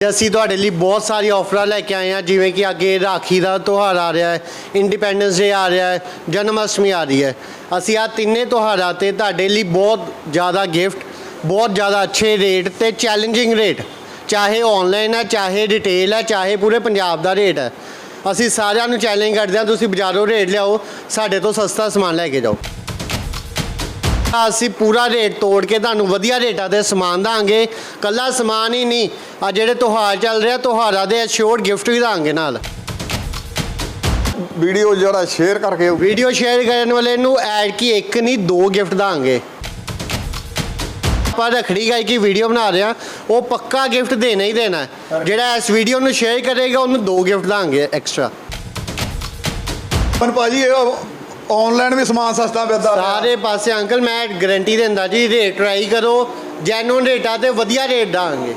ਅਸੀਂ ਤੁਹਾਡੇ ਲਈ ਬਹੁਤ ਸਾਰੀ ਆਫਰਾਂ ਲੈ ਕੇ ਆਏ ਹਾਂ, ਜਿਵੇਂ ਕਿ ਅੱਗੇ ਰਾਖੀ ਦਾ ਤਿਉਹਾਰ ਆ ਰਿਹਾ ਹੈ ਇੰਡੀਪੈਂਡੈਂਸ ਡੇ ਆ ਰਿਹਾ ਹੈ ਜਨਮ ਅਸ਼ਟਮੀ ਆ ਰਹੀ ਹੈ। ਅਸੀਂ ਆ ਤਿੰਨੇ ਤਿਉਹਾਰਾਂ ਤੇ ਤੁਹਾਡੇ ਲਈ ਬਹੁਤ ਜ਼ਿਆਦਾ ਗਿਫਟ ਬਹੁਤ ਜ਼ਿਆਦਾ ਅੱਛੇ ਰੇਟ ਤੇ ਚੈਲੰਜਿੰਗ ਰੇਟ ਚਾਹੇ ਆਨਲਾਈਨ ਹੈ, ਚਾਹੇ ਰਿਟੇਲ ਹੈ, ਚਾਹੇ ਪੂਰੇ ਪੰਜਾਬ ਦਾ ਰੇਟ ਹੈ। ਅਸੀਂ ਸਾਰਿਆਂ ਨੂੰ ਚੈਲੰਜ ਕਰਦੇ ਹਾਂ, ਤੁਸੀਂ ਬਾਜ਼ਾਰੋਂ ਰੇਟ ਲਿਆਓ, ਸਾਡੇ ਤੋਂ ਸਸਤਾ ਸਮਾਨ ਲੈ ਕੇ ਜਾਓ। ਅਸੀਂ ਪੂਰਾ ਰੇਟ ਤੋੜ ਕੇ ਤੁਹਾਨੂੰ ਵਧੀਆ ਰੇਟਾਂ ਤੇ ਸਮਾਨ ਦਾਂਗੇ। ਕੱਲਾ ਸਮਾਨ ਹੀ ਨਹੀਂ ਆ ਜਿਹੜੇ ਤਿਉਹਾਰ ਚੱਲ ਰਿਹਾ ਤਿਉਹਾਰਾਂ ਦੇ ਅਸ਼ੋਰਡ ਗਿਫਟ ਵੀ ਦਾਂਗੇ ਨਾਲ। ਵੀਡੀਓ ਜਿਹੜਾ ਸ਼ੇਅਰ ਕਰਕੇ ਵੀਡੀਓ ਸ਼ੇਅਰ ਕਰਨ ਵਾਲੇ ਨੂੰ ਐਡ ਕੀ ਇੱਕ ਨਹੀਂ ਦੋ ਗਿਫਟ ਦਾਂਗੇ। ਆਪਾਂ ਰੱਖੜੀ ਗਾਈ ਕੀ ਵੀਡੀਓ ਬਣਾ ਰਹੇ ਉਹ ਪੱਕਾ ਗਿਫਟ ਦੇਣਾ ਹੀ ਦੇਣਾ। ਜਿਹੜਾ ਇਸ ਵੀਡੀਓ ਨੂੰ ਸ਼ੇਅਰ ਕਰੇਗਾ ਉਹਨੂੰ ਦੋ ਗਿਫਟ ਦਾਂਗੇ ਐਕਸਟਰਾ ਪਰ ਭਾਜੀ ਇਹ ਆਨਲਾਈਨ ਵੀ ਸਮਾਨ ਸਸਤਾ ਮਿਲਦਾ ਪਿਆ। ਸਾਰੇ ਪਾਸੇ ਅੰਕਲ, ਮੈਂ ਗਾਰੰਟੀ ਦਿੰਦਾ ਜੀ ਰੇਟ ਟਰਾਈ ਕਰੋ ਜੈਨੂਨ ਰੇਟਾਂ ਤੇ ਵਧੀਆ ਰੇਟ ਦਾਂਗੇ।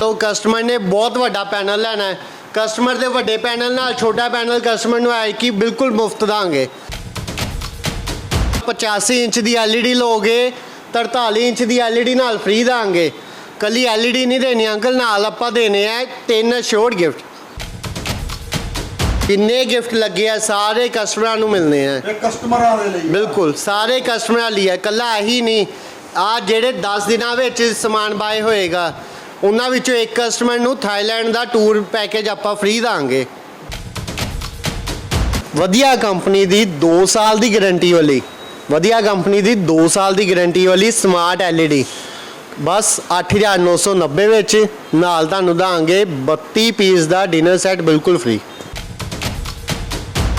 ਤੋ ਕਸਟਮਰ ਨੇ ਬਹੁਤ ਵੱਡਾ ਪੈਨਲ ਲੈਣਾ ਹੈ। ਕਸਟਮਰ ਦੇ ਵੱਡੇ ਪੈਨਲ ਨਾਲ ਛੋਟਾ ਪੈਨਲ ਕਸਟਮਰ ਨੂੰ ਆਏ ਕਿ ਬਿਲਕੁਲ ਮੁਫਤ ਦਾਂਗੇ। 85 ਇੰਚ ਦੀ LED ਲੋਗੇ 43 ਇੰਚ ਦੀ LED ਨਾਲ ਫ੍ਰੀ ਦਾਂਗੇ। ਕੱਲੀ LED ਨਹੀਂ ਦੇਣੀ ਅੰਕਲ, ਨਾਲ ਆਪਾਂ ਦੇਣੇ ਆ ਤਿੰਨ ਸ਼ੋਰ ਗਿਫਟ ਕਿੰਨੇ ਗਿਫਟ ਲੱਗੇ ਆ ਸਾਰੇ ਕਸਟਮਰਾਂ ਨੂੰ ਮਿਲਨੇ ਆ। ਇਹ ਕਸਟਮਰਾਂ ਦੇ ਲਈ ਬਿਲਕੁਲ ਸਾਰੇ ਕਸਟਮਰਾਂ ਲਈ ਹੈ ਕੱਲਾ ਇਹੀ ਨਹੀਂ। ਆ ਜਿਹੜੇ 10 ਦਿਨਾਂ ਵਿੱਚ ਸਮਾਨ ਬਾਏ ਹੋਏਗਾ ਉਹਨਾਂ ਵਿੱਚੋਂ ਇੱਕ ਕਸਟਮਰ ਨੂੰ ਥਾਈਲੈਂਡ ਦਾ ਟੂਰ ਪੈਕੇਜ ਆਪਾਂ ਫ੍ਰੀ ਦਾਂਗੇ। ਵਧੀਆ ਕੰਪਨੀ ਦੀ 2 ਸਾਲ ਦੀ ਗਾਰੰਟੀ ਵਾਲੀ ਵਧੀਆ ਕੰਪਨੀ ਦੀ 2 ਸਾਲ ਦੀ ਗਾਰੰਟੀ ਵਾਲੀ ਸਮਾਰਟ LED ਬਸ 8990 ਵਿੱਚ ਨਾਲ ਤੁਹਾਨੂੰ ਦਾਂਗੇ 32 ਪੀਸ ਦਾ ਡਿਨਰ ਸੈੱਟ ਬਿਲਕੁਲ ਫ੍ਰੀ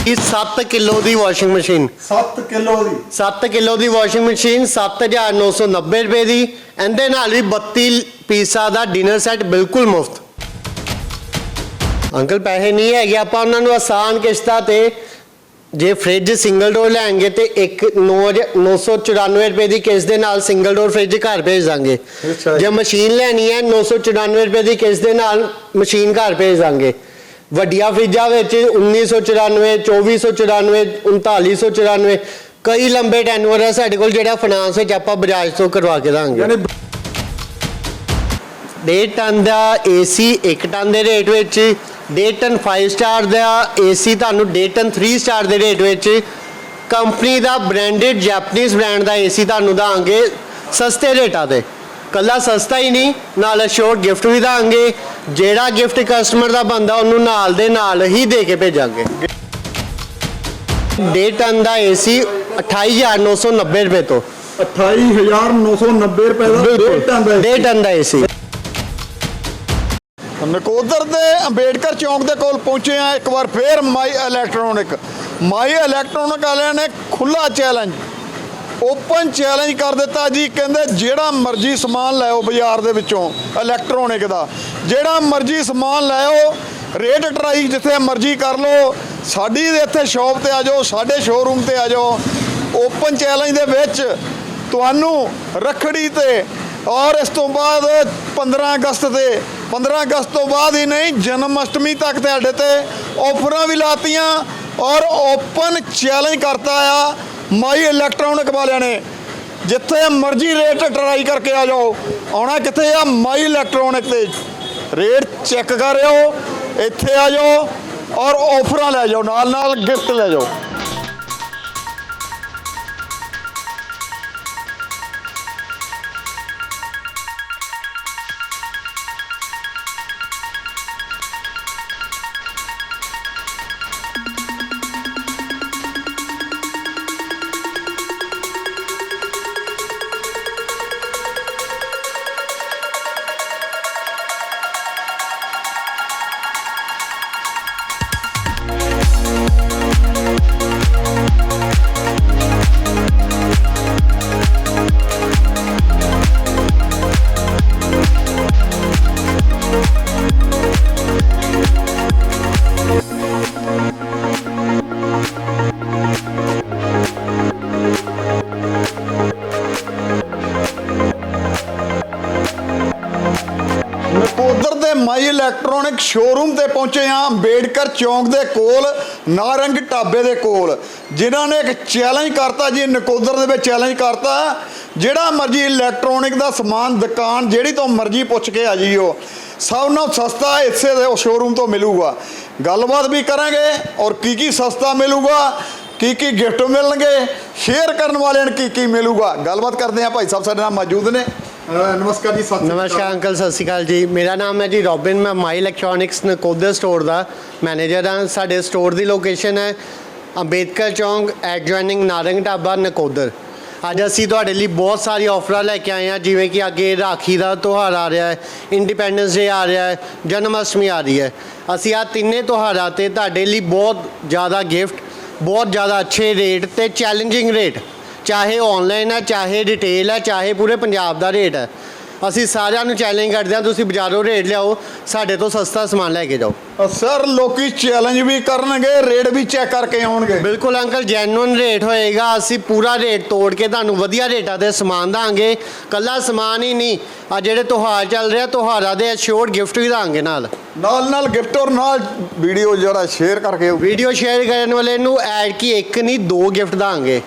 ਇਹ 7 ਕਿਲੋ ਦੀ ਵਾਸ਼ਿੰਗ ਮਸ਼ੀਨ। 7 ਕਿਲੋ ਦੀ। 7 ਕਿਲੋ ਦੀ ਵਾਸ਼ਿੰਗ ਮਸ਼ੀਨ 7990 ਰੁਪਏ ਦੀ। ਇਹਦੇ ਨਾਲ ਵੀ 32 ਪੀਸਾਂ ਦਾ ਡਿਨਰ ਸੈੱਟ ਬਿਲਕੁਲ ਮੁਫਤ। ਅੰਕਲ ਪੈਸੇ ਨਹੀਂ ਹੈਗੇ ਆਪਾਂ ਉਹਨਾਂ ਨੂੰ ਆਸਾਨ ਕਿਸ਼ਤਾਂ ਤੇ ਜੇ ਫ੍ਰਿਜ ਸਿੰਗਲ ਡੋਰ ਲੈਣਗੇ ਤੇ ਇੱਕ 994 ਰੁਪਏ ਦੀ ਕਿਸ਼ਤ ਦੇ ਨਾਲ ਸਿੰਗਲ ਡੋਰ ਫ੍ਰਿਜ ਘਰ ਭੇਜ ਦਾਂਗੇ। ਜੇ। ਮਸ਼ੀਨ ਲੈਣੀ ਹੈ 994 ਰੁਪਏ ਦੀ ਕਿਸ਼ਤ ਦੇ ਨਾਲ ਮਸ਼ੀਨ ਘਰ ਭੇਜ ਦਾਂਗੇ। ਵੱਡੀਆਂ ਫ੍ਰਿਜਾਂ ਵਿੱਚ 1994 2494 3994 ਕਈ ਲੰਬੇ ਟੈਨੂਅਰ ਹੈ ਸਾਡੇ ਕੋਲ ਜਿਹੜਾ ਫਾਈਨਾਂਸ ਵਿੱਚ ਆਪਾਂ ਬਜਾਜ ਤੋਂ ਕਰਵਾ ਕੇ ਦਾਂਗੇ। ਯਾਨੀ ਡੇਢ ਟਨ ਦਾ ਏਸੀ 1 ਟਨ ਦੇ ਰੇਟ ਵਿੱਚ ਡੇਢ ਟਨ 5 ਸਟਾਰ ਦਾ ਏਸੀ ਤੁਹਾਨੂੰ ਡੇਢ ਟਨ 3 ਸਟਾਰ ਦੇ ਰੇਟ ਵਿੱਚ ਕੰਪਨੀ ਦਾ ਬ੍ਰਾਂਡਡ ਜੈਪਨੀਜ਼ ਬ੍ਰਾਂਡ ਦਾ ਏਸੀ ਤੁਹਾਨੂੰ ਦਾਂਗੇ ਸਸਤੇ ਰੇਟਾਂ ਤੇ। ਕੱਲਾ ਸਸਤਾ ਹੀ ਨਹੀਂ ਨਾਲ ਸ਼ੋਰਟ ਗਿਫਟ ਵੀ ਦਾਂਗੇ ਜਿਹੜਾ ਗਿਫਟ ਕਸਟਮਰ ਦਾ ਬੰਦਾ ਉਹਨੂੰ ਨਾਲ ਦੇ ਨਾਲ ਹੀ ਦੇ ਕੇ ਭੇਜਾਂਗੇ। ਡੇਢ ਟਨ ਦਾ ਏਸੀ 28990 ਰੁਪਏ ਤੋਂ। 28990 ਰੁਪਏ ਦਾ ਡੇਢ ਟਨ ਦਾ ਡੇਢ ਟਨ ਦਾ ਏਸੀ ਨਕੋਦਰ ਦੇ ਅੰਬੇਡਕਰ ਚੌਂਕ ਦੇ ਕੋਲ ਪਹੁੰਚੇ ਆ ਇੱਕ ਵਾਰ ਫੇਰ ਮਾਈ ਇਲੈਕਟ੍ਰੋਨਿਕ। ਮਾਈ ਇਲੈਕਟ੍ਰੋਨਿਕ ਵਾਲਿਆਂ ਨੇ ਖੁੱਲਾ ਚੈਲੰਜ। ਓਪਨ ਚੈਲੰਜ ਕਰ ਦਿੱਤਾ ਜੀ। ਕਹਿੰਦੇ ਜਿਹੜਾ ਮਰਜ਼ੀ ਸਮਾਨ ਲੈਓ ਬਾਜ਼ਾਰ ਦੇ ਵਿੱਚੋਂ ਇਲੈਕਟ੍ਰੋਨਿਕ ਦਾ। ਜਿਹੜਾ ਮਰਜ਼ੀ ਸਮਾਨ ਲੈਓ ਰੇਟ ਟਰਾਈ ਜਿੱਥੇ ਮਰਜ਼ੀ ਕਰ ਲਓ, ਸਾਡੀ ਇੱਥੇ ਸ਼ਾਪ ਤੇ ਆ ਜਾਓ, ਸਾਡੇ ਸ਼ੋਰੂਮ ਤੇ ਆ ਜਾਓ। ਓਪਨ ਚੈਲੰਜ ਦੇ ਵਿੱਚ ਤੁਹਾਨੂੰ ਰੱਖੜੀ ਤੇ ਔਰ ਇਸ ਤੋਂ ਬਾਅਦ 15 ਅਗਸਤ ਤੇ 15 ਅਗਸਤ ਤੋਂ ਬਾਅਦ ਹੀ ਨਹੀਂ, ਜਨਮ ਅਸ਼ਟਮੀ ਤੱਕ ਤੁਹਾਡੇ ਤੇ ਆਫਰਾਂ ਵੀ ਲਾਤੀਆਂ ਔਰ ਓਪਨ ਚੈਲੰਜ ਕਰਤਾ ਆ। ਮਾਈ ਇਲੈਕਟ੍ਰੋਨਿਕ ਵਾਲਿਆਂ ਨੇ। ਜਿੱਥੇ ਮਰਜ਼ੀ ਰੇਟ ਟਰਾਈ ਕਰਕੇ ਆ ਜਾਓ, ਆਉਣਾ ਕਿੱਥੇ ਆ? ਮਾਈ ਇਲੈਕਟ੍ਰੋਨਿਕ ਤੇ। ਰੇਟ ਚੈੱਕ ਕਰ ਰਿਓ ਇੱਥੇ ਆ ਜਾਓ ਔਰ ਆਫਰਾਂ ਲੈ ਜਾਓ ਨਾਲ ਨਾਲ ਗਿਫਟ ਲੈ ਜਾਓ। ਸ਼ੋਰੂਮ ਤੇ ਪਹੁੰਚੇ ਹਾਂ ਅੰਬੇਡਕਰ ਚੌਂਕ ਦੇ ਕੋਲ, ਨਾਰੰਗ ਢਾਬੇ ਦੇ ਕੋਲ। ਜਿਨ੍ਹਾਂ ਨੇ ਇੱਕ ਚੈਲੰਜ ਕਰਤਾ ਜੀ, ਨਕੋਦਰ ਦੇ ਵਿੱਚ ਚੈਲੰਜ ਕਰਤਾ। ਜਿਹੜਾ ਮਰਜ਼ੀ ਇਲੈਕਟ੍ਰੋਨਿਕ ਦਾ ਸਮਾਨ, ਦੁਕਾਨ ਜਿਹੜੀ ਤੋਂ ਮਰਜ਼ੀ ਪੁੱਛ ਕੇ ਆ ਜਿਓ ਸਭ ਨਾਲੋਂ ਸਸਤਾ ਇਸੇ ਦੇ ਸ਼ੋਰੂਮ ਤੋਂ ਮਿਲੂਗਾ। ਗੱਲਬਾਤ ਵੀ ਕਰਾਂਗੇ ਔਰ ਕੀ ਕੀ ਸਸਤਾ ਮਿਲੂਗਾ, ਕੀ ਕੀ ਗਿਫਟ ਮਿਲਣਗੇ ਸ਼ੇਅਰ ਕਰਨ ਵਾਲਿਆਂ ਨੂੰ ਕੀ ਕੀ ਮਿਲੂਗਾ। ਗੱਲਬਾਤ ਕਰਦੇ ਆ ਭਾਈ ਸਾਹਿਬ, ਸਾਡੇ ਨਾਲ ਮੌਜੂਦ ਨੇ। ਨਮਸਕਾਰ ਜੀ, ਸਤਿ ਸ਼੍ਰੀ ਅਕਾਲ। ਨਮਸਕਾਰ ਅੰਕਲ, ਸਤਿ ਸ਼੍ਰੀ ਅਕਾਲ ਜੀ। ਮੇਰਾ ਨਾਮ ਹੈ ਜੀ ਰੋਬਿਨ, ਮੈਂ ਮਾਈ ਇਲੈਕਟ੍ਰੋਨਿਕਸ ਨਕੋਦਰ ਸਟੋਰ ਦਾ ਮੈਨੇਜਰ ਹਾਂ। ਸਾਡੇ ਸਟੋਰ ਦੀ ਲੋਕੇਸ਼ਨ ਹੈ ਅੰਬੇਦਕਰ ਚੌਂਕ, ਐਡਜੋਇਨਿੰਗ ਨਾਰੰਗ ਢਾਬਾ, ਨਕੋਦਰ। ਅੱਜ ਅਸੀਂ ਤੁਹਾਡੇ ਲਈ ਬਹੁਤ ਸਾਰੀ ਆਫਰਾਂ ਲੈ ਕੇ ਆਏ ਹਾਂ, ਜਿਵੇਂ ਕਿ ਅੱਗੇ ਰਾਖੀ ਦਾ ਤਿਉਹਾਰ ਆ ਰਿਹਾ ਹੈ, ਇੰਡੀਪੈਂਡੈਂਸ ਡੇ ਆ ਰਿਹਾ ਹੈ, ਜਨਮ ਅਸ਼ਟਮੀ ਆ ਰਹੀ ਹੈ। ਅਸੀਂ ਆ ਤਿੰਨੇ ਤਿਉਹਾਰਾਂ ਤੇ ਤੁਹਾਡੇ ਲਈ ਬਹੁਤ ਜ਼ਿਆਦਾ ਗਿਫਟ ਬਹੁਤ ਜ਼ਿਆਦਾ ਅੱਛੇ ਰੇਟ ਤੇ ਚੈਲੰਜਿੰਗ ਰੇਟ ਚਾਹੇ ਆਨਲਾਈਨ ਹੈ ਚਾਹੇ ਰਿਟੇਲ ਹੈ ਚਾਹੇ ਪੂਰੇ ਪੰਜਾਬ ਦਾ ਰੇਟ ਹੈ। ਅਸੀਂ ਸਾਰਿਆਂ ਨੂੰ ਚੈਲੰਜ ਕਰਦੇ ਹਾਂ ਤੁਸੀਂ ਬਾਜ਼ਾਰੋਂ ਰੇਟ ਲਿਆਓ ਸਾਡੇ ਤੋਂ ਸਸਤਾ ਸਮਾਨ ਲੈ ਕੇ ਜਾਓ। ਸਰ ਲੋਕੀ ਚੈਲੰਜ ਵੀ ਕਰਨਗੇ ਰੇਟ ਵੀ ਚੈੱਕ ਕਰਕੇ ਆਉਣਗੇ। ਬਿਲਕੁਲ ਅੰਕਲ ਜੈਨੂਇਨ ਰੇਟ ਹੋਏਗਾ ਅਸੀਂ ਪੂਰਾ ਰੇਟ ਤੋੜ ਕੇ ਤੁਹਾਨੂੰ ਵਧੀਆ ਰੇਟਾਂ ਤੇ ਸਮਾਨ ਦਾਂਗੇ। ਕੱਲਾ ਸਮਾਨ ਹੀ ਨਹੀਂ ਆ ਜਿਹੜੇ ਤਿਉਹਾਰ ਚੱਲ ਰਿਹਾ ਤਿਉਹਾਰਾਂ ਦੇ ਅਸ਼ੋਰਡ ਗਿਫਟ ਵੀ ਦਾਂਗੇ ਨਾਲ। ਨਾਲ ਨਾਲ ਗਿਫਟ ਔਰ ਨਾਲ ਵੀਡੀਓ ਜਿਹੜਾ ਸ਼ੇਅਰ ਕਰਕੇ। ਵੀਡੀਓ ਸ਼ੇਅਰ ਕਰਨ ਵਾਲੇ ਨੂੰ ਐਡ ਕੀ ਇੱਕ ਨਹੀਂ ਦੋ ਗਿਫਟ ਦਾਂਗੇ।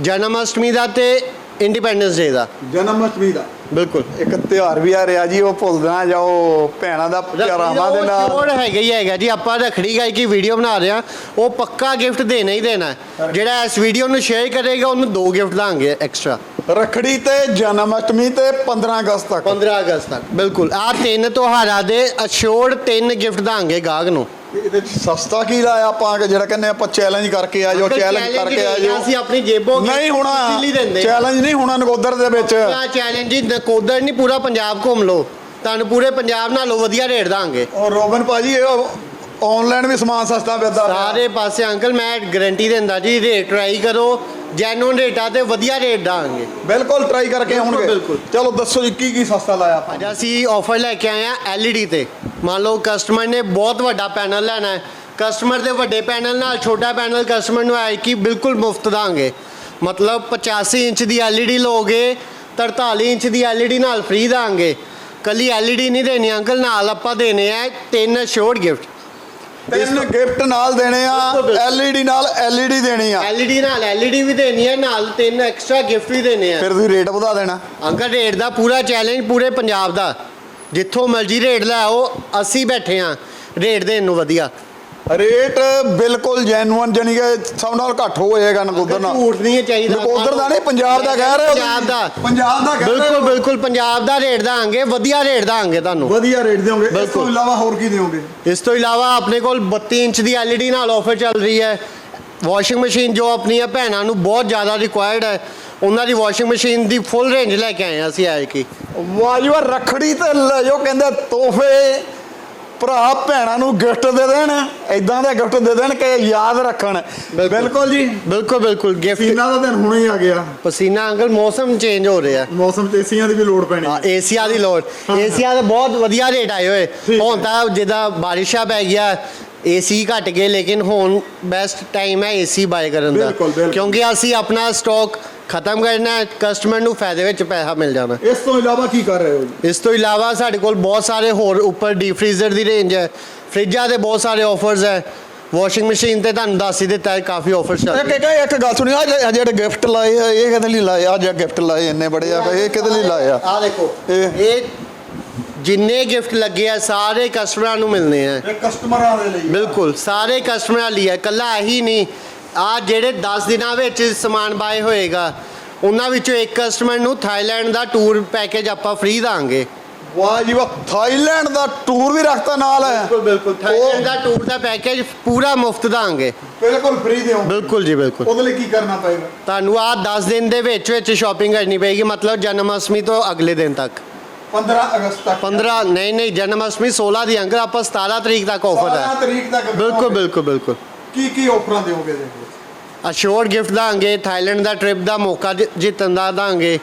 ਜਨਮ ਅਸ਼ਟਮੀ ਦਾ ਤੇ ਇੰਡੀਪੈਂਡੈਂਸ ਡੇ ਦਾ। ਜਨਮ ਅਸ਼ਟਮੀ ਦਾ। ਬਿਲਕੁਲ। ਇੱਕ ਤਿਉਹਾਰ ਵੀ ਆ ਰਿਹਾ ਜੀ ਉਹ ਭੁੱਲਦੇ ਨਾ ਜਾਓ ਭੈਣਾਂ ਦਾ ਪਿਆਰਾਵਾਂ ਦੇ ਨਾਲ। ਹੋਰ ਹੈਗਾ ਹੀ ਹੈਗਾ ਜੀ ਆਪਾਂ ਰਖੜੀ ਗਾਈ ਕੀ ਵੀਡੀਓ ਬਣਾ ਰਹੇ ਆ ਉਹ ਪੱਕਾ ਗਿਫਟ ਦੇਣਾ ਹੀ ਦੇਣਾ ਹੈ। ਜਿਹੜਾ ਇਸ ਵੀਡੀਓ ਨੂੰ ਸ਼ੇਅਰ ਕਰੇਗਾ ਉਹਨੂੰ ਦੋ ਗਿਫਟ ਦਾਂਗੇ ਐਕਸਟਰਾ ਰਖੜੀ ਤੇ ਜਨਮ ਅਸ਼ਟਮੀ ਤੇ 15 ਅਗਸਤ ਤੱਕ। 15 ਅਗਸਤ ਤੱਕ ਬਿਲਕੁਲ। ਆ ਤਿੰਨ ਤਿਉਹਾਰਾਂ ਦੇ ਅਸ਼ੋਰਡ ਤਿੰਨ ਗਿਫਟ ਦਾਂਗੇ ਗਾਹਕ ਨੂੰ। ਇਹਦੇ ਚ ਸਸਤਾ ਕੀ ਲਾਇਆ ਆਪਾਂ ਕਿ ਜਿਹੜਾ ਕਹਿੰਦੇ ਆਪਾਂ ਚੈਲੰਜ ਕਰਕੇ ਆ ਜਾਓ ਚੈਲੰਜ ਕਰਕੇ ਆ ਜਾਓ ਅਸੀਂ ਆਪਣੀ ਜੇਬੋਂ ਨਹੀਂ ਹੋਣਾ ਦਿੰਦੇ। ਚੈਲੰਜ ਨਹੀਂ ਹੋਣਾ ਨਗੋਦਰ ਦੇ ਵਿੱਚ। ਆ ਚੈਲੰਜ ਹੀ ਨਕੋਦਰ ਨਹੀਂ ਪੂਰਾ ਪੰਜਾਬ ਘੁੰਮ ਲਓ। ਤੁਹਾਨੂੰ ਪੂਰੇ ਪੰਜਾਬ ਨਾਲੋਂ ਵਧੀਆ ਰੇਟ ਦਾਂਗੇ। ਔਰ ਰੋਬਨ ਭਾਜੀ ਇਹ ਆਨਲਾਈਨ ਵੀ ਸਮਾਨ ਸਸਤਾ ਮਿਲਦਾ। ਸਾਰੇ ਪਾਸੇ ਅੰਕਲ ਮੈਂ ਗਾਰੰਟੀ ਦਿੰਦਾ ਜੀ ਰੇਟ ਟਰਾਈ ਕਰੋ। ਜੈਨੂਨ ਰੇਟਾਂ ਤੇ ਵਧੀਆ ਰੇਟ ਦਾਂਗੇ। ਬਿਲਕੁਲ ਟਰਾਈ ਕਰਕੇ ਬਿਲਕੁਲ, ਆਉਣਗੇ। ਬਿਲਕੁਲ। ਚਲੋ ਦੱਸੋ ਜੀ ਕੀ ਕੀ ਸਸਤਾ ਲਾਇਆ ਆਪਾਂ ਅੱਜ ਅਸੀਂ ਆਫਰ ਲੈ ਕੇ ਆਏ ਆ LED ਤੇ। ਮੰਨ ਲਓ ਕਸਟਮਰ ਨੇ ਬਹੁਤ ਵੱਡਾ ਪੈਨਲ ਲੈਣਾ ਹੈ। ਕਸਟਮਰ ਦੇ ਵੱਡੇ ਪੈਨਲ ਨਾਲ ਛੋਟਾ ਪੈਨਲ ਕਸਟਮਰ ਨੂੰ ਆਏ ਕਿ ਬਿਲਕੁਲ ਮੁਫਤ ਦਾਂਗੇ। ਮਤਲਬ 85 ਇੰਚ ਦੀ LED ਲੋਗੇ 43 ਇੰਚ ਦੀ LED ਨਾਲ ਫ੍ਰੀ ਦਾਂਗੇ। ਕੱਲੀ LED ਨਹੀਂ ਦੇਣੀ ਅੰਕਲ ਨਾਲ ਆਪਾਂ ਦੇਣੇ ਆ ਤਿੰਨ ਸ਼ੋਰਟ ਗਿਫਟ ਤਿੰਨ ਗਿਫਟ ਨਾਲ ਦੇਣੇ ਆ। LED ਨਾਲ LED ਦੇਣੀ ਆ। LED ਨਾਲ LED ਵੀ ਦੇਣੀ ਹੈ ਨਾਲ ਤਿੰਨ ਐਕਸਟਰਾ ਗਿਫਟ ਵੀ ਦੇਣੇ ਆ। ਫਿਰ ਤੁਸੀਂ ਰੇਟ ਵਧਾ ਦੇਣਾ। ਅੰਕਲ ਰੇਟ ਦਾ ਪੂਰਾ ਚੈਲੰਜ ਪੂਰੇ ਪੰਜਾਬ ਦਾ। ਜਿੱਥੋਂ ਮਰਜ਼ੀ ਰੇਟ ਲੈ ਆਓ ਅਸੀਂ ਬੈਠੇ ਆ। ਰੇਟ ਦੇਣ ਨੂੰ ਵਧੀਆ। ਰੇਟ ਬਿਲਕੁਲ ਜੈਨੂਅਨ ਜਾਨੀ ਕਿ ਸਭ ਨਾਲ ਘੱਟ ਹੋਏਗਾ ਨਗੋਦਰ ਨਾਲ। ਝੂਠ ਨਹੀਂ ਚਾਹੀਦਾ ਨਕੋਦਰ ਦਾ ਨਹੀਂ ਪੰਜਾਬ ਦਾ ਕਹਿ ਰਹੇ ਪੰਜਾਬ ਦਾ। ਪੰਜਾਬ ਦਾ ਬਿਲਕੁਲ ਬਿਲਕੁਲ ਪੰਜਾਬ ਦਾ ਰੇਟ ਦਾਂਗੇ ਵਧੀਆ ਰੇਟ ਦਾਂਗੇ ਤੁਹਾਨੂੰ। ਵਧੀਆ ਰੇਟ ਦਿਓਗੇ। ਇਸ ਤੋਂ। ਇਲਾਵਾ ਹੋਰ ਕੀ ਦਿਓਗੇ? ਇਸ ਤੋਂ ਇਲਾਵਾ ਆਪਣੇ ਕੋਲ 32 ਇੰਚ ਦੀ LED ਨਾਲ ਆਫਰ ਚੱਲ ਰਹੀ ਹੈ। ਵਾਸ਼ਿੰਗ ਮਸ਼ੀਨ ਜੋ ਆਪਣੀਆਂ ਭੈਣਾਂ ਨੂੰ ਬਹੁਤ ਜ਼ਿਆਦਾ ਰਿਕੁਆਇਰਡ ਹੈ ਉਹਨਾਂ ਦੀ ਵਾਸ਼ਿੰਗ ਮਸ਼ੀਨ ਦੀ ਫੁੱਲ ਰੇਂਜ ਲੈ ਕੇ ਆਏ ਅਸੀਂ ਐ ਕੀ ਵਾਜਵਾ ਰਖੜੀ ਤੇ ਲੈ ਜੋ ਕਹਿੰਦੇ ਤੋਹਫੇ। ਭਰਾ ਭੈਣਾਂ ਨੂੰ ਗਿਫਟ ਦੇ ਦੇਣ ਐਦਾਂ ਦਾ ਗਿਫਟ ਦੇ ਦੇਣ ਕਿ ਯਾਦ ਰੱਖਣ। ਬਿਲਕੁਲ। ਜੀ। ਬਿਲਕੁਲ ਬਿਲਕੁਲ ਗਿਫਟ ਸੀਨਾ ਦਾ ਦਿਨ ਹੁਣੇ ਹੀ ਆ ਗਿਆ। ਪਸੀਨਾ ਅੰਕਲ ਮੌਸਮ ਚੇਂਜ ਹੋ ਰਿਹਾ। ਮੌਸਮ ਤੇ ਏਸੀਆਂ ਦੀ ਵੀ ਲੋੜ ਪੈਣੀ ਹਾਂ ਏਸੀਆ ਦੀ ਲੋੜ। ਏਸੀਆ ਦੇ ਬਹੁਤ ਵਧੀਆ ਰੇਟ ਆਏ ਹੋਏ। ਹੁਣ ਤਾਂ ਜਿੱਦਾਂ ਬਾਰਿਸ਼ਾਂ ਪੈ ਗਿਆ ਏਸੀ ਘਟ ਗਏ ਲੇਕਿਨ ਹੁਣ ਬੈਸਟ ਟਾਈਮ ਹੈ ਏਸੀ ਬਾਏ ਕਰਨ ਦਾ। ਕਿਉਂਕਿ ਅਸੀਂ ਆਪਣਾ ਸਟਾਕ ਖਤਮ ਕਰਨਾ ਹੈ ਕਸਟਮਰ ਨੂੰ ਫਾਇਦੇ ਵਿੱਚ ਪੈਸਾ ਮਿਲ ਜਾਣਾ। ਇਸ ਤੋਂ ਇਲਾਵਾ ਕੀ ਕਰ ਰਹੇ ਹੋ ਜੀ? ਇਸ ਤੋਂ ਇਲਾਵਾ ਸਾਡੇ ਕੋਲ ਬਹੁਤ ਸਾਰੇ ਹੋਰ ਉੱਪਰ ਡੀਪ ਫ੍ਰੀਜ਼ਰ ਦੀ ਰੇਂਜ ਹੈ। ਫ੍ਰਿਜਾਂ ਦੇ ਬਹੁਤ ਸਾਰੇ ਆਫਰਸ ਹੈ। ਵਾਸ਼ਿੰਗ ਮਸ਼ੀਨ ਤੇ ਤੁਹਾਨੂੰ ਦੱਸ ਹੀ ਦਿੱਤਾ ਹੈ ਕਾਫੀ ਆਫਰਸ ਚੱਲ ਇੱਕ ਇੱਕ ਇੱਕ ਗੱਲ ਸੁਣੀ ਆ ਜਿਹੜੇ ਗਿਫਟ ਲਾਏ ਆ ਇਹ ਕਿਹਦੇ ਲਈ ਲਾਏ? ਆ ਜਿਹੜੇ ਗਿਫਟ ਲਾਏ ਇੰਨੇ ਬੜੇ ਆ ਇਹ ਕਿਹਦੇ ਲਈ ਲਾਏ ਆ? ਆ ਦੇਖੋ ਇਹ- ਇਹ ਜਿੰਨੇ ਗਿਫਟ ਲੱਗੇ ਆ ਸਾਰੇ ਕਸਟਮਰਾਂ ਨੂੰ ਮਿਲਨੇ ਆ। ਇਹ ਕਸਟਮਰਾਂ ਦੇ ਲਈ ਬਿਲਕੁਲ ਸਾਰੇ ਕਸਟਮਰਾਂ ਲਈ ਹੈ ਕੱਲਾ ਇਹੀ ਨਹੀਂ। ਆ ਜਿਹੜੇ 10 ਦਿਨਾਂ ਵਿੱਚ ਸਮਾਨ ਬਾਏ ਹੋਏਗਾ ਉਹਨਾਂ ਵਿੱਚੋਂ ਇੱਕ ਕਸਟਮਰ ਨੂੰ ਥਾਈਲੈਂਡ ਦਾ ਟੂਰ ਪੈਕੇਜ ਆਪਾਂ ਫ੍ਰੀ ਦਾਂਗੇ। ਵਾਹ ਜੀ ਵਾਹ ਥਾਈਲੈਂਡ ਦਾ ਟੂਰ ਵੀ ਰੱਖਤਾ ਨਾਲ। ਹੈ ਬਿਲਕੁਲ। ਥਾਈਲੈਂਡ ਦਾ ਟੂਰ ਦਾ ਪੈਕੇਜ ਪੂਰਾ ਮੁਫਤ ਦਾਂਗੇ। ਬਿਲਕੁਲ ਫ੍ਰੀ ਦਿਓ। ਬਿਲਕੁਲ ਜੀ ਬਿਲਕੁਲ। ਉਹਦੇ ਲਈ ਕੀ ਕਰਨਾ ਪਏਗਾ ਤੁਹਾਨੂੰ ਆ 10 ਦਿਨ ਦੇ ਵਿੱਚ ਵਿੱਚ ਸ਼ਾਪਿੰਗ ਕਰਨੀ ਪਏਗੀ ਮਤਲਬ ਜਨਮ ਅਸ਼ਟਮੀ ਤੋਂ ਅਗਲੇ ਦਿਨ ਤੱਕ। 15 ਅਗਸਤ ਤੱਕ। 15 ਨਹੀਂ ਨਹੀਂ ਜਨਮ ਅਸ਼ਟਮੀ 16 ਦੀ ਅੰਕਰ ਆਪਾਂ 17 ਤਰੀਕ ਤੱਕ ਆਫਰ 17 ਹੈ ਤਰੀਕ ਤੱਕ। ਬਿਲਕੁਲ ਬਿਲਕੁਲ ਬਿਲਕੁਲ। ਕੀ ਕੀ ਆਫਰਾਂ ਦਿਓਗੇ ਦੇਖੋ ਅਸ਼ੋਰ ਗਿਫਟ ਦਾਂਗੇ ਥਾਈਲੈਂਡ ਦਾ ਟ੍ਰਿਪ ਦਾ ਮੌਕਾ ਜਿ- ਜਿੱਤਣ ਦਾ ਦਾਂਗੇ।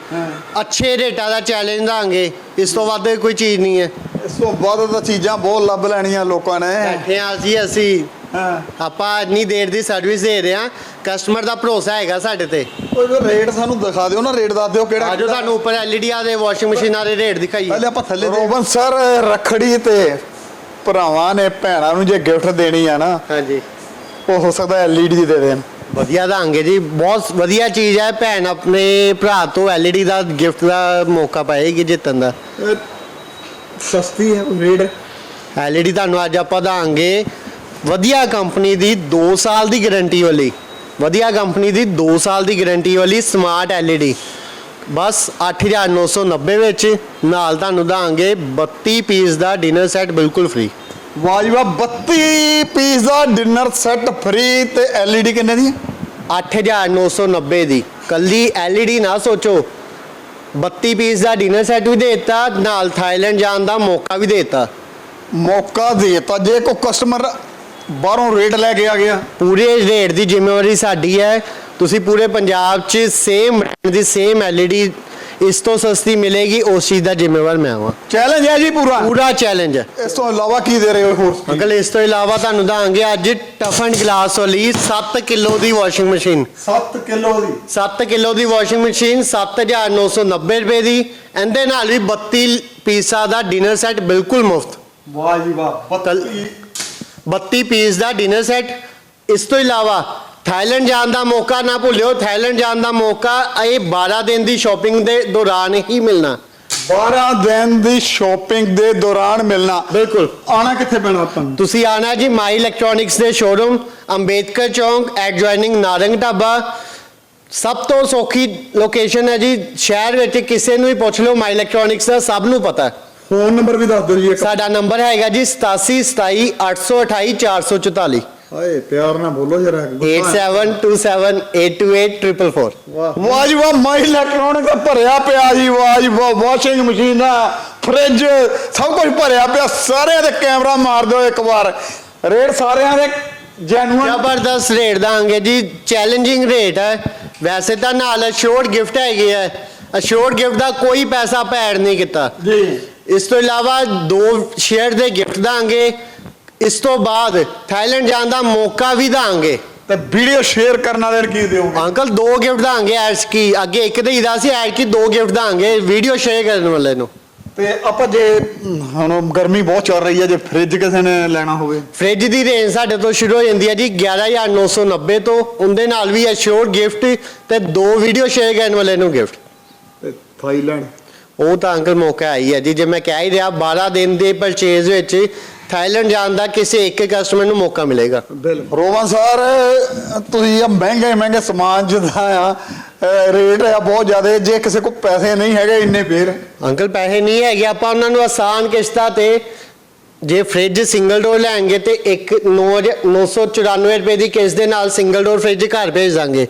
ਅੱਛੇ ਰੇਟਾਂ ਦਾ ਚੈਲੰਜ ਦਾਂਗੇ। ਇਸ ਤੋਂ ਵੱਧ ਕੋਈ ਚੀਜ਼ ਨਹੀਂ ਹੈ। ਇਸ ਤੋਂ ਬਾਅਦ ਤਾਂ ਚੀਜ਼ਾਂ ਬਹੁਤ ਲੱਭ ਲੈਣੀਆਂ ਲੋਕਾਂ ਨੇ। ਬੈਠੇ ਹਾਂ ਅਸੀਂ ਅਸੀਂ। ਹਾਂ। ਆਪਾਂ ਇੰਨੀ ਦੇਰ ਦੀ ਸਰਵਿਸ ਦੇ ਰਹੇ ਹਾਂ। ਕਸਟਮਰ ਦਾ ਭਰੋਸਾ ਹੈਗਾ ਸਾਡੇ ਤੇ। ਕੋਈ ਵੀ ਰੇਟ ਸਾਨੂੰ ਦਿਖਾ ਦਿਓ ਨਾ ਰੇਟ ਦੱਸ ਦਿਓ ਕਿਹੜਾ ਆਜੋ ਤੁਹਾਨੂੰ ਉੱਪਰ ਐਲਈਡੀਆਂ ਦੇ ਵਾਸ਼ਿੰਗ ਮਸ਼ੀਨਾਂ ਦੇ ਰੇਟ ਦਿਖਾਈਏ। ਪਹਿਲੇ ਆਪਾਂ ਥੱਲੇ ਰੋਬਨ ਸਰ ਰਖੜੀ ਤੇ ਭਰਾਵਾਂ ਨੇ ਭੈਣਾਂ ਨੂੰ ਜੇ ਗਿਫਟ ਦੇਣੀ ਆ ਨਾ ਹਾਂਜੀ। ਉਹ ਹੋ ਸਕਦਾ ਐਲਈਡੀ ਦੀ ਦੇ ਦੇਣ। ਵਧੀਆ ਦਾਂਗੇ ਜੀ ਬਹੁਤ ਵਧੀਆ ਚੀਜ਼ ਹੈ ਭੈਣ ਆਪਣੇ ਭਰਾ ਤੋਂ LED ਦਾ ਗਿਫਟ ਦਾ ਮੌਕਾ ਪਾਏਗੀ ਜਿੱਤਣ ਦਾ। ਸਸਤੀ ਹੈ ਰੇਟ? LED ਤੁਹਾਨੂੰ ਅੱਜ ਆਪਾਂ ਦਾਂਗੇ। ਵਧੀਆ ਕੰਪਨੀ ਦੀ 2 ਸਾਲ ਦੀ ਗਾਰੰਟੀ ਵਾਲੀ। ਵਧੀਆ ਕੰਪਨੀ ਦੀ 2 ਸਾਲ ਦੀ ਗਾਰੰਟੀ ਵਾਲੀ ਸਮਾਰਟ LED ਬਸ 8990 ਵਿੱਚ ਨਾਲ ਤੁਹਾਨੂੰ ਦਾਂਗੇ 32 ਪੀਸ ਦਾ ਡਿਨਰ ਸੈੱਟ ਬਿਲਕੁਲ ਫ੍ਰੀ ਵਾਹ 32 ਪੀਸ ਦਾ ਡਿਨਰ ਸੈੱਟ ਫ੍ਰੀ ਤੇ LED ਕਿੰਨੇ ਦੀ ਹੈ? 8990 ਦੀ। ਕੱਲੀ LED ਨਾ ਸੋਚੋ। 32 ਪੀਸ ਦਾ ਡਿਨਰ ਸੈੱਟ ਵੀ ਦੇਤਾ ਨਾਲ ਥਾਈਲੈਂਡ ਜਾਣ ਦਾ ਮੌਕਾ ਵੀ ਦੇਤਾ। ਮੌਕਾ ਦੇਤਾ। ਜੇ ਕੋਈ ਕਸਟਮਰ ਬਾਹਰੋਂ ਰੇਟ ਲੈ ਕੇ ਆ ਗਿਆ। ਪੂਰੇ ਰੇਟ ਦੀ ਜ਼ਿੰਮੇਵਾਰੀ ਸਾਡੀ ਹੈ। ਤੁਸੀਂ ਪੂਰੇ ਪੰਜਾਬ 'ਚ ਸੇਮ ਬ੍ਰਾਂਡ ਦੀ ਸੇਮ LED ਇਸ ਤੋਂ ਸਸਤੀ ਮਿਲੇਗੀ ਉਸ ਚੀਜ਼ ਦਾ ਜ਼ਿੰਮੇਵਾਰ ਮੈਂ ਹਾਂ। ਚੈਲੰਜ ਹੈ ਜੀ ਪੂਰਾ। ਪੂਰਾ ਚੈਲੰਜ ਹੈ। ਇਸ ਤੋਂ ਇਲਾਵਾ ਕੀ ਦੇ ਰਹੇ ਹੋ ਹੋਰ? ਅੰਕਲ ਇਸ ਤੋਂ ਇਲਾਵਾ ਤੁਹਾਨੂੰ ਦਾਂਗੇ ਅੱਜ ਟਫ ਐਂਡ ਗਲਾਸ ਵਾਲੀ 7 ਕਿਲੋ ਦੀ ਵਾਸ਼ਿੰਗ ਮਸ਼ੀਨ 7 ਕਿਲੋ ਦੀ। 7 ਕਿਲੋ ਦੀ ਵਾਸ਼ਿੰਗ ਮਸ਼ੀਨ 7990 ਰੁਪਏ ਦੀ। ਇਹਦੇ ਨਾਲ ਵੀ 32 ਪੀਸਾਂ ਦਾ ਡਿਨਰ ਸੈੱਟ ਬਿਲਕੁਲ ਮੁਫਤ। ਵਾਹ ਜੀ ਵਾਹ ਕੱਲ੍ਹ- 32 ਪੀਸ ਦਾ ਡਿਨਰ ਸੈੱਟ ਇਸ ਤੋਂ ਇਲਾਵਾ ਥਾਈਲੈਂਡ ਜਾਣ ਦਾ ਮੌਕਾ ਨਾ ਭੁੱਲਿਓ ਥਾਈਲੈਂਡ ਜਾਣ ਦਾ ਮੌਕਾ ਇਹ 12 ਦਿਨ ਦੀ ਸ਼ਾਪਿੰਗ ਦੇ ਦੌਰਾਨ ਹੀ ਮਿਲਣਾ। 12 ਦਿਨ ਦੀ ਸ਼ਾਪਿੰਗ ਦੇ ਦੌਰਾਨ ਮਿਲਣਾ। ਬਿਲਕੁਲ। ਆਣਾ ਕਿੱਥੇ ਪੈਣਾ ਆਪਾਂ ਨੂੰ? ਤੁਸੀਂ ਆਣਾ ਜੀ ਮਾਈ ਇਲੈਕਟ੍ਰੋਨਿਕਸ ਦੇ ਸ਼ੋਰੂਮ ਅੰਬੇਦਕਰ ਚੌਂਕ ਐਡਜੋਇਨਿੰਗ ਨਾਰੰਗ ਢਾਬਾ। ਸਭ ਤੋਂ ਸੌਖੀ ਲੋਕੇਸ਼ਨ ਹੈ ਜੀ ਸ਼ਹਿਰ ਵਿੱਚ ਕਿਸੇ ਨੂੰ ਵੀ ਪੁੱਛ ਲਓ ਮਾਈ ਇਲੈਕਟ੍ਰੋਨਿਕਸ ਦਾ ਸਭ ਨੂੰ ਪਤਾ। ਫੋਨ ਨੰਬਰ ਵੀ ਦੱਸ ਦਿਓ ਜੀ ਸਾਡਾ ਨੰਬਰ ਹੈਗਾ ਜੀ 87 27 828 444 ਹਾਏ ਪਿਆਰ ਨਾਲ ਬੋਲੋ ਜਰਾ 8727828444 ਵਾਹ। ਜੀ ਵਾਹ ਮਾਈ ਇਲੈਕਟ੍ਰੋਨਿਕ ਭਰਿਆ ਪਿਆ ਜੀ ਵਾਹ ਜੀ ਵਾਹ ਵਾਸ਼ਿੰਗ ਮਸ਼ੀਨਾਂ ਫ੍ਰਿਜ ਸਭ ਕੁਝ ਭਰਿਆ ਪਿਆ ਸਾਰਿਆਂ ਦੇ ਕੈਮਰਾ ਮਾਰ ਦਿਓ ਇੱਕ ਵਾਰ। ਰੇਟ ਸਾਰਿਆਂ ਦੇ ਜੈਨੂਅਨ ਜ਼ਬਰਦਸਤ ਰੇਟ ਦਾਂਗੇ ਜੀ ਚੈਲੰਜਿੰਗ ਰੇਟ ਹੈ। ਵੈਸੇ ਤਾਂ ਨਾਲ ਅਸ਼ੋਰਡ ਗਿਫਟ ਹੈਗੇ ਆ ਅਸ਼ੋਰਡ ਗਿਫਟ ਦਾ ਕੋਈ ਪੈਸਾ ਐਡ ਨਹੀਂ ਕੀਤਾ। ਜੀ। ਇਸ ਤੋਂ ਇਲਾਵਾ ਦੋ ਸ਼ੇਅਰ ਦੇ ਗਿਫਟ ਦਾਂਗੇ। ਇਸ ਤੋਂ ਬਾਅਦ ਥਾਈਲੈਂਡ ਜਾਣ ਦਾ ਮੌਕਾ ਵੀ ਦਾਂਗੇ ਤੇ ਵੀਡੀਓ ਸ਼ੇਅਰ ਕਰਨ ਵਾਲੇ ਨੂੰ ਕੀ ਦਿਓਗੇ? ਅੰਕਲ ਦੋ ਗਿਫਟ ਦਾਂਗੇ ਐਡਸ ਕੀ ਅੱਗੇ ਇੱਕ ਦੇ ਹੀਦਾ ਸੀ ਐਡ ਕੀ ਦੋ ਗਿਫਟ ਦਾਂਗੇ ਵੀਡੀਓ ਸ਼ੇਅਰ ਕਰਨ ਵਾਲੇ ਨੂੰ। ਤੇ ਆਪਾਂ ਜੇ ਹੁਣ ਗਰਮੀ ਬਹੁਤ ਚੱਲ ਰਹੀ ਹੈ ਜੇ ਫ੍ਰਿਜ ਕਿਸੇ ਨੇ ਲੈਣਾ ਹੋਵੇ। ਫ੍ਰਿਜ ਦੀ ਰੇਂਜ ਸਾਡੇ ਤੋਂ ਸ਼ੁਰੂ ਹੋ ਜਾਂਦੀ ਹੈ ਜੀ 11990 ਤੋਂ। ਉਹਦੇ ਨਾਲ ਵੀ ਅਸ਼ੋਰਡ ਗਿਫਟ ਤੇ ਦੋ ਵੀਡੀਓ ਸ਼ੇਅਰ ਕਰਨ ਵਾਲੇ ਨੂੰ ਗਿਫਟ ਤੇ ਥਾਈਲੈਂਡ। ਉਹ ਤਾਂ ਅੰਕਲ ਮੌਕਾ ਆਈ ਹੈ ਜੀ ਜੇ ਮੈਂ ਕਹਿ ਹੀ ਰਿਹਾ 12 ਦਿਨ ਦੇ ਪਰਚੇਜ਼ ਵਿੱਚ ਥਾਈਲੈਂਡ ਜਾਣ ਦਾ ਕਿਸੇ ਇੱਕ ਕਸਟਮਰ ਨੂੰ ਮੌਕਾ ਮਿਲੇਗਾ। ਰੋਵਨ ਸਰ ਤੁਸੀਂ ਆ ਮਹਿੰਗੇ ਮਹਿੰਗੇ ਸਮਾਨ ਜਿਹਦਾ ਆ ਰੇਟ ਆ ਬਹੁਤ ਜ਼ਿਆਦਾ। ਜੇ ਕਿਸੇ ਕੋਲ ਪੈਸੇ ਨਹੀਂ ਹੈਗੇ ਇੰਨੇ ਫੇਰ? ਅੰਕਲ ਪੈਸੇ ਨਹੀਂ ਹੈਗੇ ਆਪਾਂ ਉਹਨਾਂ ਨੂੰ ਆਸਾਨ ਕਿਸ਼ਤਾਂ ਤੇ ਜੇ ਫ੍ਰਿਜ ਸਿੰਗਲ ਡੋਰ ਲੈਣਗੇ ਤੇ ਇੱਕ 994 ਰੁਪਏ ਦੀ ਕਿਸ਼ਤ ਦੇ ਨਾਲ ਸਿੰਗਲ ਡੋਰ ਫ੍ਰਿਜ ਘਰ ਭੇਜ ਦਾਂਗੇ।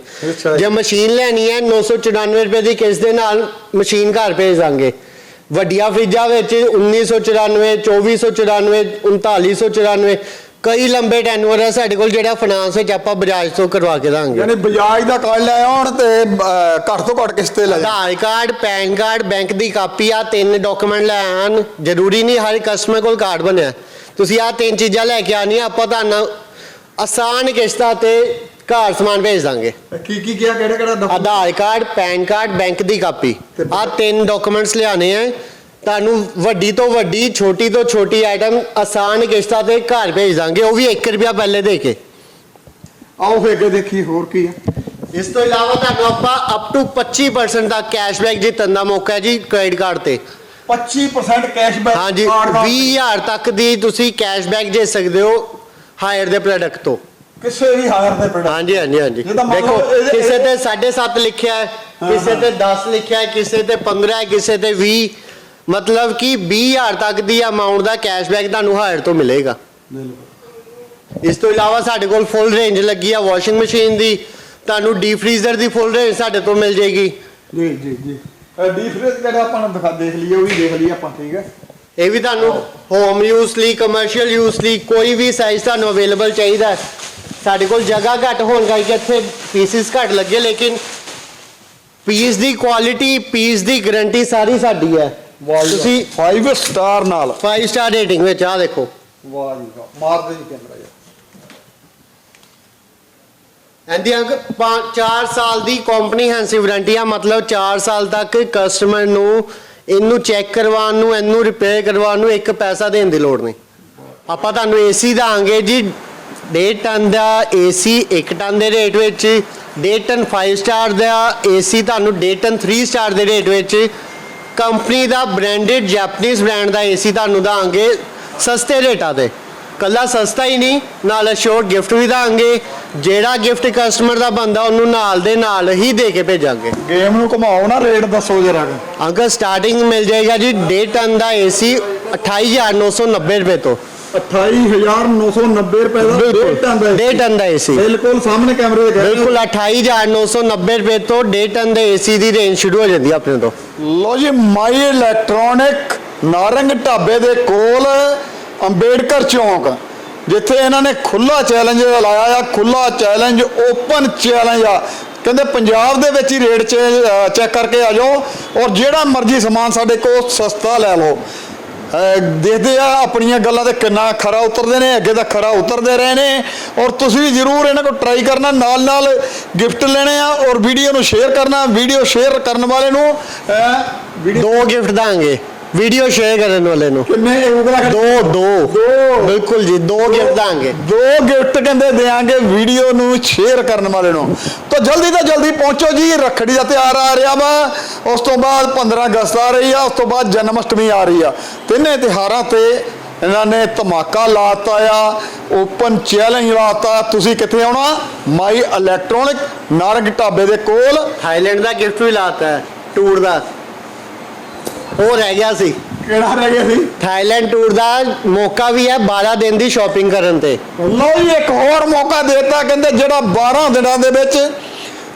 ਜੇ। ਮਸ਼ੀਨ ਲੈਣੀ ਹੈ 994 ਰੁਪਏ ਦੀ ਕਿਸ਼ਤ ਦੇ ਨਾਲ ਮਸ਼ੀਨ ਘਰ ਭੇਜ ਦਾਂਗੇ। ਵੱਡੀਆਂ ਫ੍ਰਿਜਾਂ ਵਿੱਚ 1994 2494 3994 ਕਈ ਲੰਬੇ ਟੈਨੂਅਰ ਹੈ ਸਾਡੇ ਕੋਲ ਜਿਹੜਾ ਫਾਈਨਾਂਸ ਵਿੱਚ ਆਪਾਂ ਬਜਾਜ ਤੋਂ ਕਰਵਾ ਕੇ ਦਾਂਗੇ। ਯਾਨੀ ਬਜਾਜ ਦਾ ਕਾਰਡ ਲੈ ਆਉਣ ਤੇ ਅਹ, ਘੱਟ ਤੋਂ ਘੱਟ ਕਿਸ਼ਤੇ ਲੈ ਜਾਣ Aadhaar card PAN card bank ਦੀ ਕਾਪੀ ਆ ਤਿੰਨ ਡਾਕੂਮੈਂਟ ਲੈ ਆਣ। ਜ਼ਰੂਰੀ ਨਹੀਂ ਹਰ ਕਸਟਮਰ ਕੋਲ ਕਾਰਡ ਬਣਿਆ। ਤੁਸੀਂ ਆ ਤਿੰਨ ਚੀਜ਼ਾਂ ਲੈ ਕੇ ਆਣੀਆਂ ਆਪਾਂ ਤੁਹਾਨੂੰ ਆਸਾਨ ਕਿਸ਼ਤਾਂ ਤੇ ਘਰ ਸਮਾਨ ਭੇਜ ਦਾਂਗੇ। ਕੀ ਕੀ ਕਿਹਾ ਕਿਹੜਾ ਕਿਹੜਾ Aadhaar card PAN card bank ਦੀ ਕਾਪੀ। ਤੇ ਆ ਤਿੰਨ ਡਾਕੂਮੈਂਟਸ ਲਿਆਣੇ ਆ। ਤੁਹਾਨੂੰ ਵੱਡੀ ਤੋਂ ਵੱਡੀ ਛੋਟੀ ਤੋਂ ਛੋਟੀ ਆਈਟਮ ਆਸਾਨ ਕਿਸ਼ਤਾਂ ਤੇ ਘਰ ਭੇਜ ਦਾਂਗੇ। ਉਹ ਵੀ 1 ਰੁਪਿਆ ਪਹਿਲੇ ਦੇ ਕੇ। ਆਓ ਫੇਰ ਅੱਗੇ ਦੇਖੀ ਹੋਰ ਕੀ ਆ? ਇਸ ਤੋਂ ਇਲਾਵਾ ਤੁਹਾਨੂੰ ਆਪਾਂ ਅਪ ਟੂ 25% ਦਾ ਕੈਸ਼ਬੈਕ ਜਿੱਤਣ ਦਾ ਮੌਕਾ ਹੈ ਜੀ ਕ੍ਰੈਡਿਟ ਕਾਰਡ ਤੇ। 25% ਕੈਸ਼ਬੈਕ ਹਾਂਜੀ 20000 ਤੱਕ ਦੀ ਤੁਸੀਂ ਕੈਸ਼ਬੈਕ ਦੇ ਸਕਦੇ ਹੋ ਹਾਇਰ ਦੇ ਪ੍ਰੋਡਕਟ ਤੋਂ। ਕਿਸੇ ਵੀ ਹਾਇਰ ਦੇ ਪ੍ਰੋਡਕਟ ਹਾਂਜੀ ਹਾਂਜੀ ਹਾਂਜੀ। ਮੰਨ ਦੇਖੋ ਲਓ ਇਹਦੇ- ਕਿਸੇ ਤੇ 7.5 ਲਿਖਿਆ ਹੈ ਕਿਸੇ ਤੇ 10 ਲਿਖਿਆ ਹੈ ਕਿਸੇ ਤੇ 15 ਹੈ ਕਿਸੇ ਤੇ 20 ਮਤਲਬ ਕਿ 20000 ਤੱਕ ਦੀ ਅਮਾਉਂਟ ਦਾ ਕੈਸ਼ਬੈਕ ਤੁਹਾਨੂੰ ਹਾਇਰ ਤੋਂ ਮਿਲੇਗਾ। ਇਸ ਤੋਂ ਇਲਾਵਾ ਸਾਡੇ ਕੋਲ ਫੁੱਲ ਰੇਂਜ ਲੱਗੀ ਆ ਵਾਸ਼ਿੰਗ ਮਸ਼ੀਨ ਦੀ। ਤੁਹਾਨੂੰ ਡੀਪ ਫ੍ਰੀਜ਼ਰ ਦੀ ਫੁੱਲ ਰੇਂਜ ਸਾਡੇ ਤੋਂ ਮਿਲ ਜੇਗੀ ਜੀ ਜੀ ਜੀ। ਡੀ ਫ੍ਰਿਜ ਕਿਹੜਾ ਆਪਾਂ ਨੂੰ ਦਿਖਾ ਦੇਖ ਲਈਏ ਉਹ ਵੀ ਦੇਖ ਲਈਏ ਆਪਾਂ ਠੀਕ ਹੈ? ਇਹ ਵੀ ਤੁਹਾਨੂੰ ਹੋਮ ਯੂਜ਼ ਲਈ ਕਮਰਸ਼ੀਅਲ ਯੂਜ਼ ਲਈ ਕੋਈ ਵੀ ਸਾਈਜ਼ ਤੁਹਾਨੂੰ ਅਵੇਲੇਬਲ ਚਾਹੀਦਾ ਹੈ। ਸਾਡੇ ਕੋਲ ਜਗ੍ਹਾ ਘੱਟ ਹੋਣ ਕਰਕੇ ਇੱਥੇ ਪੀਸਿਸ ਘੱਟ ਲੱਗੇ ਲੇਕਿਨ ਪੀਸ ਦੀ ਕੁਆਲਿਟੀ ਪੀਸ ਦੀ ਗਾਰੰਟੀ ਸਾਰੀ ਸਾਡੀ ਹੈ। ਤੁਸੀਂ 5 ਸਟਾਰ ਨਾਲ। 5 ਸਟਾਰ ਰੇਟਿੰਗ ਵਿੱਚ ਆ ਦੇਖੋ। ਵਾਹ ਜੀ ਮਾਰ ਦੇ ਜੀ ਕੈਮਰਾ ਯਾਰ ਇਹਦੀ ਅੰਕ 4 ਸਾਲ ਦੀ ਕੰਪਨੀਹੈਂਸਿਵ ਵਾਰੰਟੀ ਆ ਮਤਲਬ 4 ਸਾਲ ਤੱਕ ਕਸਟਮਰ ਨੂੰ ਇਹਨੂੰ ਚੈੱਕ ਕਰਵਾਉਣ ਨੂੰ ਇਹਨੂੰ ਰਿਪੇਅਰ ਕਰਵਾਉਣ ਨੂੰ ਇੱਕ ਪੈਸਾ ਦੇਣ ਦੀ ਲੋੜ ਨਹੀਂ। ਆਪਾਂ ਤੁਹਾਨੂੰ ਏਸੀ ਦਾਂਗੇ ਜੀ ਡੇਢ ਟਨ ਦਾ ਏਸੀ 1 ਟਨ ਦੇ ਰੇਟ ਵਿੱਚ ਡੇਢ ਟਨ 5 ਸਟਾਰ ਦਾ ਏਸੀ ਤੁਹਾਨੂੰ ਡੇਢ ਟਨ 3 ਸਟਾਰ ਦੇ ਰੇਟ ਵਿੱਚ ਕੰਪਨੀ ਦਾ ਬ੍ਰਾਂਡਡ ਜੈਪਨੀਜ਼ ਬ੍ਰਾਂਡ ਦਾ ਏਸੀ ਤੁਹਾਨੂੰ ਦਾਂਗੇ ਸਸਤੇ ਰੇਟਾਂ ਤੇ। ਕੱਲਾ ਸਸਤਾ ਹੀ ਨਹੀਂ ਨਾਲ ਅਸ਼ੋਰ ਗਿਫਟ ਵੀ ਦਾਂਗੇ ਜਿਹੜਾ ਗਿਫਟ ਕਸਟਮਰ ਦਾ ਬੰਦਾ ਉਹਨੂੰ ਨਾਲ ਦੇ ਨਾਲ ਹੀ ਦੇ ਕੇ ਭੇਜਾਂਗੇ। ਗੇਮ ਨੂੰ ਘੁਮਾਓ ਨਾ ਰੇਟ ਦੱਸੋ ਜਰਾ ਅੰਕਲ ਸਟਾਰਟਿੰਗ ਮਿਲ ਜਾਏਗਾ ਜੀ ਡੇਢ ਟਨ ਦਾ ਏਸੀ 28990 ਰੁਪਏ ਤੋਂ। 28990 ਰੁਪਏ ਦਾ ਡੇਢ ਟਨ ਦਾ ਡੇਢ ਟਨ ਦਾ ਏਸੀ ਬਿਲਕੁਲ ਸਾਹਮਣੇ ਕੈਮਰੇ ਦੇ ਬਿਲਕੁਲ 28990 ਰੁਪਏ ਤੋਂ ਡੇਢ ਟਨ ਦੇ ਏਸੀ ਦੀ ਰੇਂਜ ਸ਼ੁਰੂ ਹੋ ਜਾਂਦੀ ਹੈ ਆਪਣੇ ਤੋਂ। ਲੋ ਜੀ ਮਾਈ ਇਲੈਕਟ੍ਰੋਨਿਕ ਨਾਰੰਗ ਢਾਬੇ ਦੇ ਕੋਲ ਅੰਬੇਡਕਰ ਚੌਂਕ ਜਿੱਥੇ ਇਹਨਾਂ ਨੇ ਖੁੱਲਾ ਚੈਲੰਜ ਲਾਇਆ ਆ ਖੁੱਲਾ ਚੈਲੰਜ ਓਪਨ ਚੈਲੰਜ ਆ। ਕਹਿੰਦੇ ਪੰਜਾਬ ਦੇ ਵਿੱਚ ਹੀ ਰੇਟ ਚੈੱਕ ਕਰਕੇ ਆ ਜਾਓ ਔਰ ਜਿਹੜਾ ਮਰਜ਼ੀ ਸਮਾਨ ਸਾਡੇ ਕੋਲ ਸਸਤਾ ਲੈ ਲਓ। ਦੇਖਦੇ ਆ, ਆਪਣੀਆਂ ਗੱਲਾਂ ਤੇ ਕਿੰਨਾ ਖਰਾ ਉਤਰਦੇ ਨੇ, ਅੱਗੇ ਤਾਂ ਖਰਾ ਉਤਰਦੇ ਰਹੇ ਨੇ। ਔਰ ਤੁਸੀਂ ਵੀ ਜ਼ਰੂਰ ਇਹਨਾਂ ਕੋਲ ਟਰਾਈ ਕਰਨਾ, ਨਾਲ ਨਾਲ ਗਿਫਟ ਲੈਣੇ ਆ, ਔਰ ਵੀਡੀਓ ਨੂੰ ਸ਼ੇਅਰ ਕਰਨਾ ਵੀਡੀਓ ਸ਼ੇਅਰ ਕਰਨ ਵਾਲੇ ਨੂੰ ਦੋ ਗਿਫਟ ਦਾਂਗੇ। ਵੀਡੀਓ ਸ਼ੇਅਰ ਕਰਨ ਵਾਲੇ ਨੂੰ। ਕਿੰਨੇ ਉਂਗਲਾਂ ਦੋ ਦੋ। ਦੋ। ਬਿਲਕੁਲ ਜੀ ਦੋ ਗਿਫਟ ਦਾਂਗੇ। ਦੋ ਗਿਫਟ ਕਹਿੰਦੇ ਦੇਾਂਗੇ ਵੀਡੀਓ ਨੂੰ ਸ਼ੇਅਰ ਕਰਨ ਵਾਲੇ ਨੂੰ। ਤਾਂ ਜਲਦੀ ਤੋਂ ਜਲਦੀ ਪਹੁੰਚੋ ਜੀ ਰੱਖੜੀ ਦਾ ਤਿਉਹਾਰ ਆ ਰਿਹਾ ਵਾ। ਉਸ ਤੋਂ ਬਾਅਦ 15 ਅਗਸਤ ਆ ਰਹੀ ਆ ਉਸ ਤੋਂ ਬਾਅਦ ਜਨਮ ਅਸ਼ਟਮੀ ਆ ਰਹੀ ਆ। ਤਿੰਨੇ ਤਿਉਹਾਰਾਂ ਤੇ ਇਹਨਾਂ ਨੇ ਧਮਾਕਾ ਲਾਤਾ ਆ ਓਪਨ ਚੈਲੰਜ ਲਾਤਾ ਤੁਸੀਂ ਕਿੱਥੇ ਆਉਣਾ? ਮਾਈ ਇਲੈਕਟ੍ਰੋਨਿਕ ਨਾਰੰਗ ਢਾਬੇ ਦੇ ਕੋਲ। ਥਾਈਲੈਂਡ ਦਾ ਗਿਫਟ ਵੀ ਲਾਤਾ ਹੈ ਟੂਰ ਦਾ। ਉਹ ਰਹਿ ਗਿਆ ਸੀ। ਕਿਹੜਾ ਰਹਿ ਗਿਆ ਸੀ? ਥਾਈਲੈਂਡ ਟੂਰ ਦਾ ਮੌਕਾ ਵੀ ਹੈ 12 ਦਿਨ ਦੀ ਸ਼ਾਪਿੰਗ ਕਰਨ ਤੇ। ਲਓ ਜੀ ਇੱਕ ਹੋਰ ਮੌਕਾ ਦੇਤਾ ਕਹਿੰਦੇ ਜਿਹੜਾ 12 ਦਿਨਾਂ ਦੇ ਵਿੱਚ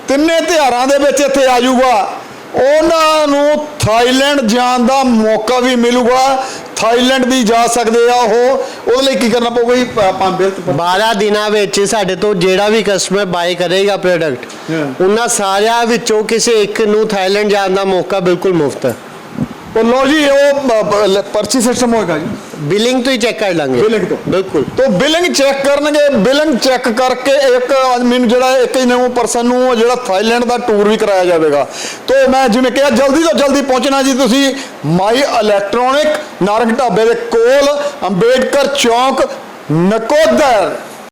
ਤਿੰਨੇ ਤਿਉਹਾਰਾਂ ਦੇ ਵਿੱਚ ਇੱਥੇ ਆ ਜਾਊਗਾ। ਉਹਨਾਂ ਨੂੰ ਥਾਈਲੈਂਡ ਜਾਣ ਦਾ ਮੌਕਾ ਵੀ ਮਿਲੂਗਾ। ਥਾਈਲੈਂਡ ਵੀ ਜਾ ਸਕਦੇ ਆ ਉਹ। ਉਹਦੇ ਲਈ ਕੀ ਕਰਨਾ ਪਊਗਾ ਜੀ? ਆਪਾਂ ਬਿਲ 12 ਦਿਨਾਂ ਵਿੱਚ ਸਾਡੇ ਤੋਂ ਜਿਹੜਾ ਵੀ ਕਸਟਮਰ ਬਾਈ ਕਰੇਗਾ ਪ੍ਰੋਡਕਟ. ਉਹਨਾਂ ਸਾਰਿਆਂ ਵਿੱਚੋਂ ਕਿਸੇ ਇੱਕ ਨੂੰ ਥਾਈਲੈਂਡ ਜਾਣ ਦਾ ਮੌਕਾ ਬਿਲਕੁਲ ਮੁਫਤ ਹੈ। ਉਹ ਲਓ ਜੀ ਉਹ ਪਰਚੀ ਸਿਸਟਮ ਹੋਏਗਾ ਜੀ। ਬਿਲਿੰਗ ਤੋਂ ਹੀ ਚੈੱਕ ਕਰ ਲਾਂਗੇ। Billing ਤੋਂ। ਬਿਲਕੁਲ। ਤੋਂ ਬਿਲਿੰਗ ਚੈੱਕ ਕਰਨਗੇ ਬਿਲਿੰਗ ਚੈੱਕ ਕਰਕੇ ਇੱਕ ਆਦਮੀ ਨੂੰ ਜਿਹੜਾ ਇੱਕ ਹੀ ਨਿਊ ਪਰਸਨ ਨੂੰ ਜਿਹੜਾ ਥਾਈਲੈਂਡ ਦਾ ਟੂਰ ਵੀ ਕਰਾਇਆ ਜਾਵੇਗਾ। ਤੋਂ ਮੈਂ ਜਿਵੇਂ ਕਿਹਾ ਜਲਦੀ ਤੋਂ ਜਲਦੀ ਪਹੁੰਚਣਾ ਜੀ ਤੁਸੀਂ ਮਾਈ ਇਲੈਕਟ੍ਰੋਨਿਕ ਨਾਰੰਗ ਢਾਬੇ ਦੇ ਕੋਲ ਅੰਬੇਡਕਰ ਚੌਂਕ ਨਕੋਦਰ।